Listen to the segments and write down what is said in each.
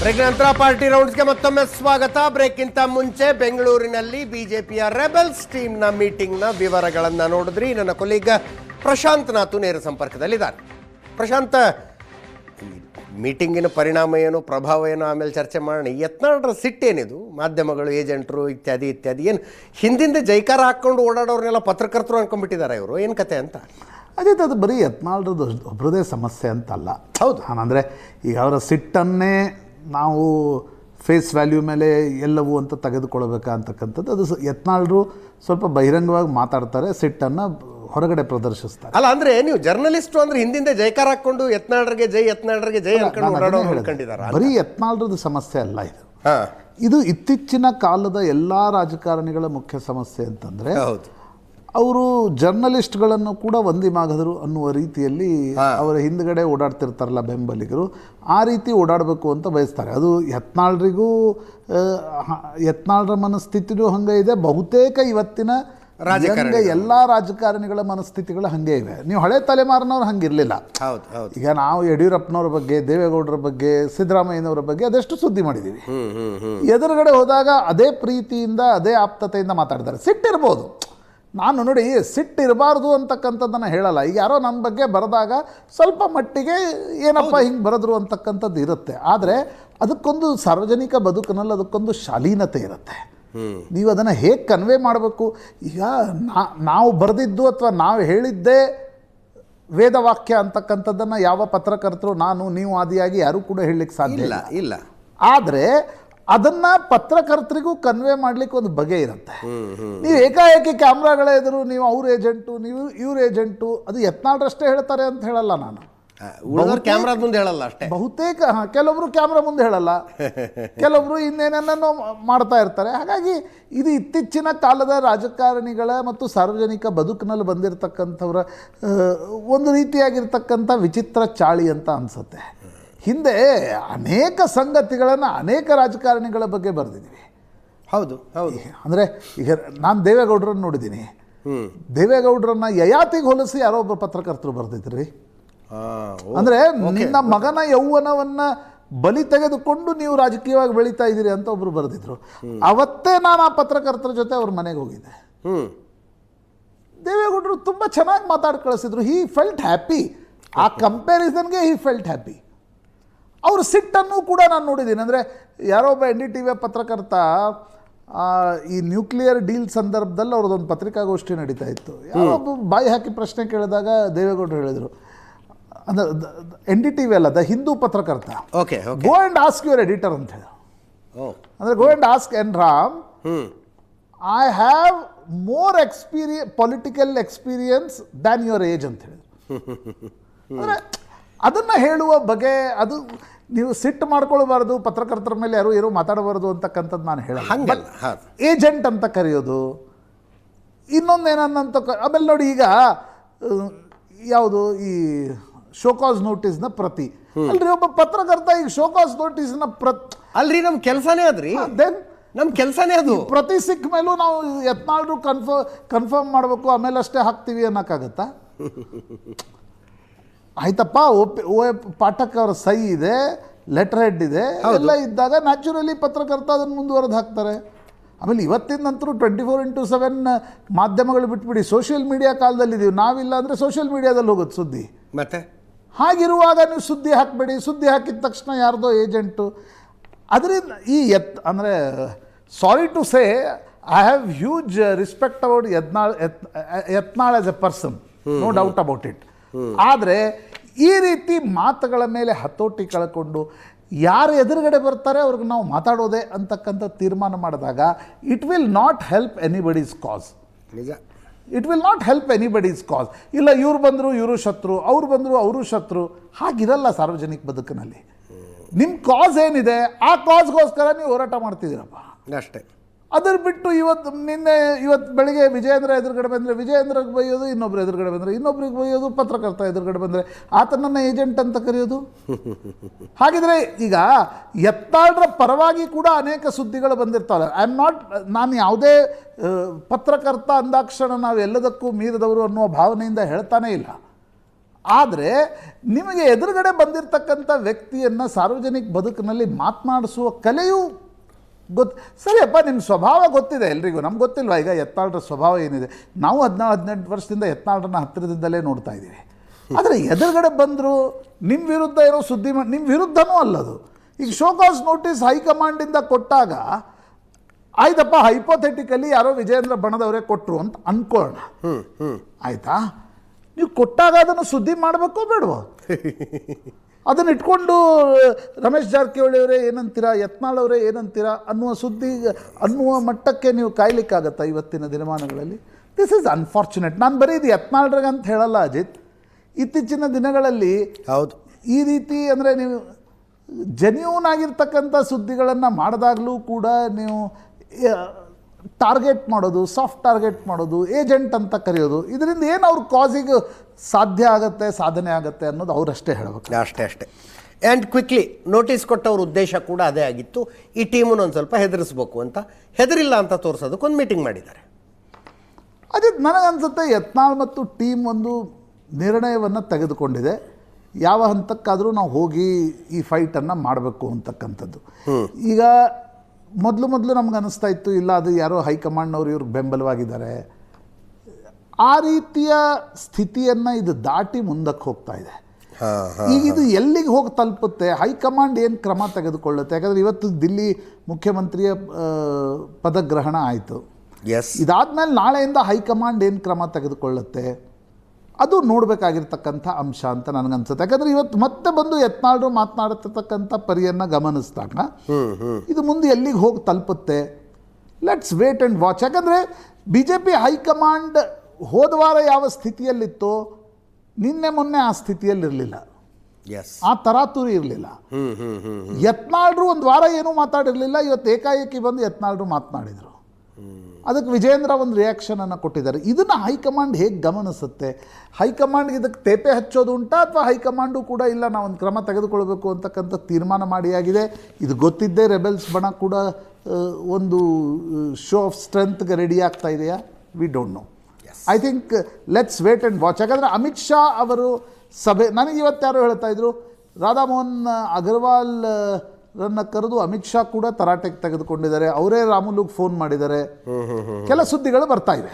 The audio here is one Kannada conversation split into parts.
ಬ್ರೇಕ್ ನಂತರ ಪಾರ್ಟಿ ರೌಂಡ್ಸ್ಗೆ ಮತ್ತೊಮ್ಮೆ ಸ್ವಾಗತ. ಬ್ರೇಕ್ಗಿಂತ ಮುಂಚೆ ಬೆಂಗಳೂರಿನಲ್ಲಿ ಬಿಜೆಪಿಯ ರೆಬಲ್ಸ್ ಟೀಮ್ನ ಮೀಟಿಂಗ್ನ ವಿವರಗಳನ್ನು ನೋಡಿದ್ರಿ. ನನ್ನ ಕೊಲೀಗ ಪ್ರಶಾಂತ್ ನಾಥು ನೇರ ಸಂಪರ್ಕದಲ್ಲಿದ್ದಾರೆ. ಪ್ರಶಾಂತ್ ಮೀಟಿಂಗಿನ ಪರಿಣಾಮ ಏನು ಪ್ರಭಾವ ಏನು ಆಮೇಲೆ ಚರ್ಚೆ ಮಾಡೋಣ. ಯತ್ನಾಳರ ಸಿಟ್ಟೇನಿದು ಮಾಧ್ಯಮಗಳು ಏಜೆಂಟ್ರು ಇತ್ಯಾದಿ ಇತ್ಯಾದಿ. ಏನು ಹಿಂದಿಂದ ಜೈಕಾರ ಹಾಕ್ಕೊಂಡು ಓಡಾಡೋರ್ನೆಲ್ಲ ಪತ್ರಕರ್ತರು ಅನ್ಕೊಂಡ್ಬಿಟ್ಟಿದ್ದಾರೆ ಇವರು. ಏನು ಕತೆ ಅಂತ? ಅದೇ ಅದು ಬರೀ ಯತ್ನಾಳ್ರದ್ದು ಒಬ್ಬರದೇ ಸಮಸ್ಯೆ ಅಂತಲ್ಲ. ಹೌದು. ಅಂದರೆ ಈಗ ಅವರ ಸಿಟ್ಟನ್ನೇ ನಾವು ಫೇಸ್ ವ್ಯಾಲ್ಯೂ ಮೇಲೆ ಎಲ್ಲವೂ ಅಂತ ತೆಗೆದುಕೊಳ್ಬೇಕಾ ಅಂತಕ್ಕಂಥದ್ದು ಅದು ಯತ್ನಾಳರು ಸ್ವಲ್ಪ ಬಹಿರಂಗವಾಗಿ ಮಾತಾಡ್ತಾರೆ ಸಿಟ್ಟನ್ನು ಹೊರಗಡೆ ಪ್ರದರ್ಶಿಸ್ತಾರೆ. ಅಲ್ಲ ಅಂದ್ರೆ ನೀವು ಜರ್ನಲಿಸ್ಟು ಅಂದ್ರೆ ಹಿಂದಿಂದ ಜೈಕಾರ ಹಾಕೊಂಡು ಯತ್ನಾಳರಿಗೆ ಜೈ ಯತ್ನಾಳರಿಗೆ ಜೈ ಅನ್ಕೊಂಡು. ಅನ್ಕೊಂಡಿದಾರ ಬರೀ ಯತ್ನಾಳ್ರದ್ದು ಸಮಸ್ಯೆ ಅಲ್ಲ ಇದು. ಇದು ಇತ್ತೀಚಿನ ಕಾಲದ ಎಲ್ಲ ರಾಜಕಾರಣಿಗಳ ಮುಖ್ಯ ಸಮಸ್ಯೆ ಅಂತಂದರೆ ಹೌದು. ಅವರು ಜರ್ನಲಿಸ್ಟ್ಗಳನ್ನು ಕೂಡ ವಂದಿ ಮಾಗದರು ಅನ್ನುವ ರೀತಿಯಲ್ಲಿ ಅವರ ಹಿಂದ್ಗಡೆ ಓಡಾಡ್ತಿರ್ತಾರಲ್ಲ ಬೆಂಬಲಿಗರು ಆ ರೀತಿ ಓಡಾಡಬೇಕು ಅಂತ ಬಯಸ್ತಾರೆ. ಅದು ಯತ್ನಾಳ್ರಿಗೂ ಯತ್ನಾಳರ ಮನಸ್ಥಿತಿನೂ ಹಂಗೆ ಇದೆ. ಬಹುತೇಕ ಇವತ್ತಿನ ರಾಜಕಾರಣಿಗಳು. ಯಂಗ್ ಎಲ್ಲ ರಾಜಕಾರಣಿಗಳ ಮನಸ್ಥಿತಿಗಳು ಹಂಗೆ ಇವೆ. ನೀವು ಹಳೆ ತಲೆಮಾರಿನವ್ರು ಹಂಗಿರಲಿಲ್ಲ. ಹೌದು ಹೌದು. ಈಗ ನಾವು ಯಡಿಯೂರಪ್ಪನವ್ರ ಬಗ್ಗೆ ದೇವೇಗೌಡರ ಬಗ್ಗೆ ಸಿದ್ದರಾಮಯ್ಯನವರ ಬಗ್ಗೆ ಅದೆಷ್ಟು ಸುದ್ದಿ ಮಾಡಿದ್ದೀವಿ ಎದುರುಗಡೆ ಹೋದಾಗ ಅದೇ ಪ್ರೀತಿಯಿಂದ ಅದೇ ಆಪ್ತತೆಯಿಂದ ಮಾತಾಡ್ತಾರೆ ಸಿಟ್ಟಿರ್ಬೋದು. ನಾನು ನೋಡಿ ಸಿಟ್ಟಿರಬಾರ್ದು ಅಂತಕ್ಕಂಥದ್ದನ್ನು ಹೇಳಲ್ಲ. ಈಗ ಯಾರೋ ನನ್ನ ಬಗ್ಗೆ ಬರೆದಾಗ ಸ್ವಲ್ಪ ಮಟ್ಟಿಗೆ ಏನಪ್ಪ ಹಿಂಗೆ ಬರೆದ್ರು ಅಂತಕ್ಕಂಥದ್ದು ಇರುತ್ತೆ. ಆದರೆ ಅದಕ್ಕೊಂದು ಸಾರ್ವಜನಿಕ ಬದುಕಿನಲ್ಲಿ ಅದಕ್ಕೊಂದು ಶಾಲೀನತೆ ಇರುತ್ತೆ. ನೀವು ಅದನ್ನು ಹೇಗೆ ಕನ್ವೆ ಮಾಡಬೇಕು? ಈಗ ನಾ- ನಾವು ಬರೆದಿದ್ದು ಅಥವಾ ನಾವು ಹೇಳಿದ್ದೇ ವೇದವಾಕ್ಯ ಅಂತಕ್ಕಂಥದ್ದನ್ನು ಯಾವ ಪತ್ರಕರ್ತರು ನಾನು ನೀವು ಆದಿಯಾಗಿ ಯಾರೂ ಕೂಡ ಹೇಳಲಿಕ್ಕೆ ಸಾಧ್ಯ ಇಲ್ಲ ಇಲ್ಲ. ಇಲ್ಲ. ಆದರೆ ಅದನ್ನ ಪತ್ರಕರ್ತರಿಗೂ ಕನ್ವೆ ಮಾಡ್ಲಿಕ್ಕೆ ಒಂದು ಬಗೆ ಇರುತ್ತೆ. ನೀವು ಏಕಾಏಕಿ ಕ್ಯಾಮ್ರಾಗಳ ಎದುರು ನೀವು ಅವ್ರ ಏಜೆಂಟು ನೀವು ಇವ್ರ ಏಜೆಂಟು ಅದು ಯತ್ನಾಳ್ರಷ್ಟೇ ಹೇಳ್ತಾರೆ ಅಂತ ಹೇಳಲ್ಲ ನಾನು. ಕ್ಯಾಮ್ರಾ ಮುಂದೆ ಹೇಳಲ್ಲ ಅಷ್ಟೇ. ಬಹುತೇಕ ಕೆಲವರು ಕೆಲವೊಬ್ರು ಕ್ಯಾಮ್ರಾ ಮುಂದೆ ಹೇಳಲ್ಲ. ಕೆಲವೊಬ್ರು ಇನ್ನೇನನ್ನೋ ಮಾಡ್ತಾ ಇರ್ತಾರೆ. ಹಾಗಾಗಿ ಇದು ಇತ್ತೀಚಿನ ಕಾಲದ ರಾಜಕಾರಣಿಗಳ ಮತ್ತು ಸಾರ್ವಜನಿಕ ಬದುಕಿನಲ್ಲಿ ಬಂದಿರತಕ್ಕಂಥವ್ರ ಒಂದು ರೀತಿಯಾಗಿರ್ತಕ್ಕಂಥ ವಿಚಿತ್ರ ಚಾಳಿ ಅಂತ ಅನಿಸುತ್ತೆ. ಹಿಂದೆ ಅನೇಕ ಸಂಗತಿಗಳನ್ನು ಅನೇಕ ರಾಜಕಾರಣಿಗಳ ಬಗ್ಗೆ ಬರೆದಿದ್ದೀವಿ ಹೌದು ಹೌದು. ಅಂದರೆ ಈಗ ನಾನು ದೇವೇಗೌಡರನ್ನು ನೋಡಿದ್ದೀನಿ ದೇವೇಗೌಡರನ್ನ ಯಯಾತಿಗೆ ಹೋಲಿಸಿ ಯಾರೋ ಒಬ್ಬ ಪತ್ರಕರ್ತರು ಬರೆದಿದ್ರಿ. ಅಂದರೆ ನಿನ್ನ ಮಗನ ಯೌವನವನ್ನು ಬಲಿ ತೆಗೆದುಕೊಂಡು ನೀವು ರಾಜಕೀಯವಾಗಿ ಬೆಳೀತಾ ಇದ್ದೀರಿ ಅಂತ ಒಬ್ರು ಬರೆದಿದ್ರು. ಅವತ್ತೇ ನಾನು ಆ ಪತ್ರಕರ್ತರ ಜೊತೆ ಅವ್ರ ಮನೆಗೆ ಹೋಗಿದ್ದೆ. ದೇವೇಗೌಡರು ತುಂಬ ಚೆನ್ನಾಗಿ ಮಾತಾಡಿ ಕಳಿಸಿದ್ರು. ಹಿ ಫೆಲ್ಟ್ ಹ್ಯಾಪಿ ಆ ಕಂಪ್ಯಾರಿಸನ್ಗೆ ಹಿ ಫೆಲ್ಟ್ ಹ್ಯಾಪಿ ಅವ್ರ ಸಿಟ್ಟನ್ನು ಕೂಡ ನಾನು ನೋಡಿದ್ದೀನಿ. ಅಂದರೆ ಯಾರೋ ಒಬ್ಬ ಎನ್ ಡಿ ಟಿ ವಿಯ ಪತ್ರಕರ್ತ ಈ ನ್ಯೂಕ್ಲಿಯರ್ ಡೀಲ್ ಸಂದರ್ಭದಲ್ಲಿ ಅವ್ರದ್ದೊಂದು ಪತ್ರಿಕಾಗೋಷ್ಠಿ ನಡೀತಾ ಇತ್ತು. ಯಾರೋ ಒಬ್ಬ ಬಾಯಿ ಹಾಕಿ ಪ್ರಶ್ನೆ ಕೇಳಿದಾಗ ದೇವೇಗೌಡರು ಹೇಳಿದರು. ಅಂದ್ರೆ ಎನ್ ಡಿ ಟಿ ವಿ ಅಲ್ಲ ದ ಹಿಂದೂ ಪತ್ರಕರ್ತ. Okay go and ask your editor ಅಂತ ಹೇಳಿ. ಅಂದರೆ go and ask N Ram I have more experience political experience than your age ಅಂತ ಹೇಳಿದ್ರು ಅಂದರೆ ಅದನ್ನು ಹೇಳುವ ಬಗೆ ಅದು ನೀವು ಸಿಟ್ಟು ಮಾಡ್ಕೊಳ್ಬಾರ್ದು ಪತ್ರಕರ್ತರ ಮೇಲೆ ಯಾರು ಯಾರು ಮಾತಾಡಬಾರ್ದು ಅಂತಕ್ಕಂಥದ್ದು ನಾನು ಹೇಳಲ್ಲ. ಹೌದು. ಏಜೆಂಟ್ ಅಂತ ಕರೆಯೋದು ಇನ್ನೊಂದು ಏನನ್ನಂತ ಕ- ಆಮೇಲೆ ನೋಡಿ ಈಗ ಯಾವುದು ಈ ಶೋಕಾಸ್ ನೋಟಿಸ್ನ ಪ್ರತಿ. ಅಲ್ರಿ ಒಬ್ಬ ಪತ್ರಕರ್ತ ಈಗ ಶೋಕಾಸ್ ನೋಟಿಸ್ನ ಪ್ರತ್ ಅಲ್ರಿ ನಮ್ಮ ಕೆಲಸನೇ ಅದ್ರಿ. ದೆನ್ ನಮ್ಮ ಕೆಲಸನೇ ಅದು. ಪ್ರತಿ ಸಿಕ್ಕ ಮೇಲೂ ನಾವು ಯತ್ನಾಳ್ರು ಕನ್ಫರ್ಮ್ ಕನ್ಫರ್ಮ್ ಮಾಡಬೇಕು ಆಮೇಲೆ ಅಷ್ಟೇ ಹಾಕ್ತೀವಿ ಅನ್ನೋಕ್ಕಾಗತ್ತಾ? ಆಯ್ತಪ್ಪ ಒಪ್ಪಿ ಓ ಪಾಠಕ್ ಅವರ ಸೈ ಇದೆ ಲೆಟರ್ ಹೆಡ್ ಇದೆ ಎಲ್ಲ ಇದ್ದಾಗ ನ್ಯಾಚುರಲಿ ಪತ್ರಕರ್ತ ಅದನ್ನು ಮುಂದುವರೆದು ಹಾಕ್ತಾರೆ. ಆಮೇಲೆ ಇವತ್ತಿನಂತರೂ ಟ್ವೆಂಟಿ ಫೋರ್ ಇಂಟು ಸೆವೆನ್ ಮಾಧ್ಯಮಗಳು ಬಿಟ್ಬಿಡಿ ಸೋಷಿಯಲ್ ಮೀಡಿಯಾ ಕಾಲದಲ್ಲಿದ್ದೀವಿ ನಾವಿಲ್ಲ ಅಂದರೆ ಸೋಷಿಯಲ್ ಮೀಡಿಯಾದಲ್ಲಿ ಹೋಗೋದು ಸುದ್ದಿ. ಮತ್ತೆ? ಹಾಗಿರುವಾಗ ನೀವು ಸುದ್ದಿ ಹಾಕಬೇಡಿ. ಸುದ್ದಿ ಹಾಕಿದ ತಕ್ಷಣ ಯಾರ್ದೋ ಏಜೆಂಟು ಅದರಿಂದ ಈ ಎತ್ ಅಂದರೆ sorry to say I have huge respect about Yatnal ಯತ್ Yatnal as a person no doubt about it ಆದರೆ ಈ ರೀತಿ ಮಾತುಗಳ ಮೇಲೆ ಹತೋಟಿ ಕಳ್ಕೊಂಡು ಯಾರು ಎದುರುಗಡೆ ಬರ್ತಾರೆ ಅವ್ರಿಗೆ ನಾವು ಮಾತಾಡೋದೆ ಅಂತಕ್ಕಂಥ ತೀರ್ಮಾನ ಮಾಡಿದಾಗ it will not help anybody's cause ನಿಜ. It will not help anybody's cause ಇಲ್ಲ ಇವ್ರು ಬಂದರು ಇವರು ಶತ್ರು ಅವ್ರು ಬಂದರು ಅವರು ಶತ್ರು. ಹಾಗಿರಲ್ಲ ಸಾರ್ವಜನಿಕ ಬದುಕಿನಲ್ಲಿ. ನಿಮ್ಮ ಕಾಸ್ ಏನಿದೆ ಆ ಕಾಸ್ಗೋಸ್ಕರ ನೀವು ಹೋರಾಟ ಮಾಡ್ತಿದ್ದೀರಪ್ಪ. ಅಷ್ಟೇ. ಅದರ ಬಿಟ್ಟು ಇವತ್ತು ನಿನ್ನೆ ಇವತ್ತು ಬೆಳಿಗ್ಗೆ ವಿಜಯೇಂದ್ರ ಎದುರುಗಡೆ ಬಂದರೆ ವಿಜಯೇಂದ್ರಗೆ ಬೈಯೋದು ಇನ್ನೊಬ್ರು ಎದುರುಗಡೆ ಬಂದರೆ ಇನ್ನೊಬ್ರಿಗೆ ಬೈಯೋದು ಪತ್ರಕರ್ತ ಎದುರುಗಡೆ ಬಂದರೆ ಆತನನ್ನು ಏಜೆಂಟ್ ಅಂತ ಕರೆಯೋದು? ಹಾಗಿದ್ರೆ ಈಗ ಎತ್ತಾಳರ ಪರವಾಗಿ ಕೂಡ ಅನೇಕ ಸುದ್ದಿಗಳು ಬಂದಿರ್ತಾವೆ. ಐ ಆಮ್ ನಾಟ್ ನಾನು ಯಾವುದೇ ಪತ್ರಕರ್ತ ಅಂದಾಕ್ಷಣ ನಾವು ಎಲ್ಲದಕ್ಕೂ ಮೀರಿದವರು ಅನ್ನುವ ಭಾವನೆಯಿಂದ ಹೇಳ್ತಾನೆ ಇಲ್ಲ. ಆದರೆ ನಿಮಗೆ ಎದುರುಗಡೆ ಬಂದಿರತಕ್ಕಂಥ ವ್ಯಕ್ತಿಯನ್ನು ಸಾರ್ವಜನಿಕ ಬದುಕಿನಲ್ಲಿ ಮಾತನಾಡಿಸುವ ಕಲೆಯೂ ಗೊತ್ತು ಸರಿಯಪ್ಪ ನಿಮ್ಮ ಸ್ವಭಾವ ಗೊತ್ತಿದೆ ಎಲ್ರಿಗೂ. ನಮ್ಗೆ ಗೊತ್ತಿಲ್ವಾ ಈಗ ಯತ್ನಾಳ್ರ ಸ್ವಭಾವ ಏನಿದೆ? ನಾವು ಹದಿನಾರು ಹದಿನೆಂಟು ವರ್ಷದಿಂದ ಯತ್ನಾಳ್ರನ್ನ ಹತ್ತಿರದಿಂದಲೇ ನೋಡ್ತಾ ಇದ್ದೀವಿ. ಆದರೆ ಎದುರುಗಡೆ ಬಂದರೂ ನಿಮ್ಮ ವಿರುದ್ಧ ಇರೋ ಸುದ್ದಿ ಮಾಡಿ ನಿಮ್ಮ ವಿರುದ್ಧನೂ ಅಲ್ಲದು. ಈಗ ಶೋಕಾಸ್ ನೋಟಿಸ್ ಹೈಕಮಾಂಡಿಂದ ಕೊಟ್ಟಾಗ ಆಯ್ತಪ್ಪ ಹೈಪೋಥೆಟಿಕಲಿ ಯಾರೋ ವಿಜಯೇಂದ್ರ ಬಣದವರೇ ಕೊಟ್ಟರು ಅಂತ ಹ್ಮ್. ಆಯ್ತಾ? ನೀವು ಕೊಟ್ಟಾಗ ಅದನ್ನು ಸುದ್ದಿ ಮಾಡಬೇಕೋ ಬೇಡವೋ? ಅದನ್ನ ಇಟ್ಕೊಂಡು ರಮೇಶ್ ಜಾರಕಿಹೊಳಿ ಅವರೇ ಏನಂತೀರಾ ಯತ್ನಾಳ್ ಅವರೇ ಏನಂತೀರಾ ಅನ್ನುವ ಸುದ್ದಿ ಅನ್ನುವ ಮಟ್ಟಕ್ಕೆ ನೀವು ಕಾಯ್ಲಿಕ್ಕಾಗತ್ತಾ ಇವತ್ತಿನ ದಿನಮಾನಗಳಲ್ಲಿ? ದಿಸ್ ಇಸ್ ಅನ್ಫಾರ್ಚುನೇಟ್ ನಾನು ಬರೀ ಇದು ಯತ್ನಾಳ್ರಿಗೆ ಅಂತ ಹೇಳಲ್ಲ ಅಜಿತ್. ಇತ್ತೀಚಿನ ದಿನಗಳಲ್ಲಿ ಹೌದು. ಈ ರೀತಿ ಅಂದರೆ ನೀವು ಜೆನ್ಯೂನ್ ಆಗಿರ್ತಕ್ಕಂಥ ಸುದ್ದಿಗಳನ್ನು ಮಾಡಿದಾಗಲೂ ಕೂಡ ನೀವು ಟಾರ್ಗೆಟ್ ಮಾಡೋದು ಸಾಫ್ಟ್ ಟಾರ್ಗೆಟ್ ಮಾಡೋದು ಏಜೆಂಟ್ ಅಂತ ಕರೆಯೋದು ಇದರಿಂದ ಏನು ಅವ್ರ ಕಾಸಿಗೆ ಸಾಧ್ಯ ಆಗುತ್ತೆ ಸಾಧನೆ ಆಗುತ್ತೆ ಅನ್ನೋದು ಅವರಷ್ಟೇ ಹೇಳಬೇಕು. ಅಷ್ಟೇ ಅಷ್ಟೇ. ಆ್ಯಂಡ್ ಕ್ವಿಕ್ಲಿ ನೋಟಿಸ್ ಕೊಟ್ಟವ್ರ ಉದ್ದೇಶ ಕೂಡ ಅದೇ ಆಗಿತ್ತು. ಈ ಟೀಮನ್ನು ಒಂದು ಸ್ವಲ್ಪ ಹೆದರಿಸ್ಬೇಕು ಅಂತ. ಹೆದರಿಲ್ಲ ಅಂತ ತೋರಿಸೋದಕ್ಕೆ ಒಂದು ಮೀಟಿಂಗ್ ಮಾಡಿದ್ದಾರೆ. ಅದೇ ನನಗನ್ಸುತ್ತೆ ಯತ್ನಾಳ್ ಮತ್ತು ಟೀಮ್ ಒಂದು ನಿರ್ಣಯವನ್ನು ತೆಗೆದುಕೊಂಡಿದೆ. ಯಾವ ಹಂತಕ್ಕಾದರೂ ನಾವು ಹೋಗಿ ಈ ಫೈಟನ್ನು ಮಾಡಬೇಕು ಅಂತಕ್ಕಂಥದ್ದು. ಈಗ ಮೊದಲು ಮೊದಲು ನಮ್ಗೆ ಅನಿಸ್ತಾ ಇತ್ತು ಇಲ್ಲ ಅದು ಯಾರೋ ಹೈಕಮಾಂಡ್ನವ್ರು ಇವ್ರಿಗೆ ಬೆಂಬಲವಾಗಿದ್ದಾರೆ. ಆ ರೀತಿಯ ಸ್ಥಿತಿಯನ್ನು ಇದು ದಾಟಿ ಮುಂದಕ್ಕೆ ಹೋಗ್ತಾ ಇದೆ. ಈಗ ಇದು ಎಲ್ಲಿಗೆ ಹೋಗಿ ತಲುಪುತ್ತೆ? ಹೈಕಮಾಂಡ್ ಏನು ಕ್ರಮ ತೆಗೆದುಕೊಳ್ಳುತ್ತೆ? ಯಾಕಂದರೆ ಇವತ್ತು ದಿಲ್ಲಿ ಮುಖ್ಯಮಂತ್ರಿಯ ಪದಗ್ರಹಣ ಆಯಿತು. ಎಸ್ ಇದಾದ್ಮೇಲೆ ನಾಳೆಯಿಂದ ಹೈಕಮಾಂಡ್ ಏನು ಕ್ರಮ ತೆಗೆದುಕೊಳ್ಳುತ್ತೆ? ಅದು ನೋಡಬೇಕಾಗಿರ್ತಕ್ಕಂಥ ಅಂಶ ಅಂತ ನನಗನ್ಸುತ್ತೆ. ಯಾಕಂದ್ರೆ ಇವತ್ತು ಮತ್ತೆ ಬಂದು ಯತ್ನಾಳ್ರು ಮಾತನಾಡತಕ್ಕಂಥ ಪರಿಯನ್ನು ಗಮನಿಸಿದಾಗ ಇದು ಮುಂದೆ ಎಲ್ಲಿಗೆ ಹೋಗಿ ತಲುಪುತ್ತೆ? ಲೆಟ್ಸ್ ವೇಟ್ ಆ್ಯಂಡ್ ವಾಚ್ ಯಾಕಂದರೆ B J P high command ಹೋದ ವಾರ ಯಾವ ಸ್ಥಿತಿಯಲ್ಲಿತ್ತೋ ನಿನ್ನೆ ಮೊನ್ನೆ ಆ ಸ್ಥಿತಿಯಲ್ಲಿರಲಿಲ್ಲ. ಎಸ್ ಆ ತರಾತುರಿ ಇರಲಿಲ್ಲ. ಯತ್ನಾಳ್ರು ಒಂದು ವಾರ ಏನೂ ಮಾತಾಡಿರಲಿಲ್ಲ. ಇವತ್ತು ಏಕಾಏಕಿ ಬಂದು ಯತ್ನಾಳ್ರು ಮಾತನಾಡಿದರು. ಅದಕ್ಕೆ ವಿಜೇಂದ್ರ ಒಂದು ರಿಯಾಕ್ಷನನ್ನು ಕೊಟ್ಟಿದ್ದಾರೆ. ಇದನ್ನು ಹೈಕಮಾಂಡ್ ಹೇಗೆ ಗಮನಿಸುತ್ತೆ? ಹೈಕಮಾಂಡ್ ಇದಕ್ಕೆ ತೇಪೆ ಹಚ್ಚೋದು ಉಂಟಾ ಅಥವಾ ಹೈಕಮಾಂಡು ಕೂಡ ಇಲ್ಲ ನಾವು ಒಂದು ಕ್ರಮ ತೆಗೆದುಕೊಳ್ಬೇಕು ಅಂತಕ್ಕಂಥ ತೀರ್ಮಾನ ಮಾಡಿಯಾಗಿದೆ. ಇದು ಗೊತ್ತಿದ್ದೇ ರೆಬೆಲ್ಸ್ ಬಣ ಕೂಡ ಒಂದು ಶೋ ಆಫ್ ಸ್ಟ್ರೆಂತ್ಗೆ ರೆಡಿ ಆಗ್ತಾ ಇದೆಯಾ? We don't know I think let's wait and watch ಯಾಕಂದರೆ ಅಮಿತ್ ಶಾ ಅವರು ಸಭೆ ನನಗೆ ಇವತ್ತು ಯಾರು ಹೇಳ್ತಾ ಇದ್ರು ರಾಧಾಮೋಹನ್ ಅಗರ್ವಾಲ್ ರನ್ನ ಕರೆದು ಅಮಿತ್ ಶಾ ಕೂಡ ತರಾಟೆಗೆ ತೆಗೆದುಕೊಂಡಿದ್ದಾರೆ. ಅವರೇ ರಾಮುಲುಗೆ ಫೋನ್ ಮಾಡಿದ್ದಾರೆ. ಕೆಲ ಸುದ್ದಿಗಳು ಬರ್ತಾ ಇವೆ.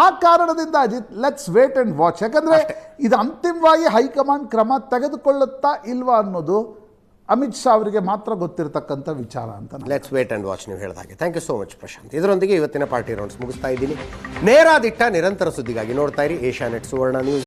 ಆ ಕಾರಣದಿಂದ Ajit let's wait and watch ಯಾಕಂದ್ರೆ ಇದು ಅಂತಿಮವಾಗಿ ಹೈಕಮಾಂಡ್ ಕ್ರಮ ತೆಗೆದುಕೊಳ್ಳುತ್ತಾ ಇಲ್ವಾ ಅನ್ನೋದು ಅಮಿತ್ ಶಾ ಅವರಿಗೆ ಮಾತ್ರ ಗೊತ್ತಿರತಕ್ಕಂಥ ವಿಚಾರ ಅಂತ ಲೆಟ್ಸ್ ವೇಟ್ ಅಂಡ್ ವಾಚ್ ನೀವು ಹೇಳಿದಾಗೆ. Thank you so much Prashant. ಇದರೊಂದಿಗೆ ಇವತ್ತಿನ ಪಾರ್ಟಿ ರೌಂಡ್ಸ್ ಮುಗಿಸ್ತಾ ಇದ್ದೀನಿ. ನೇರಾದಿಟ್ಟ ನಿರಂತರ ಸುದ್ದಿಗಾಗಿ ನೋಡ್ತಾ ಇರಿ. Asianet Suvarna news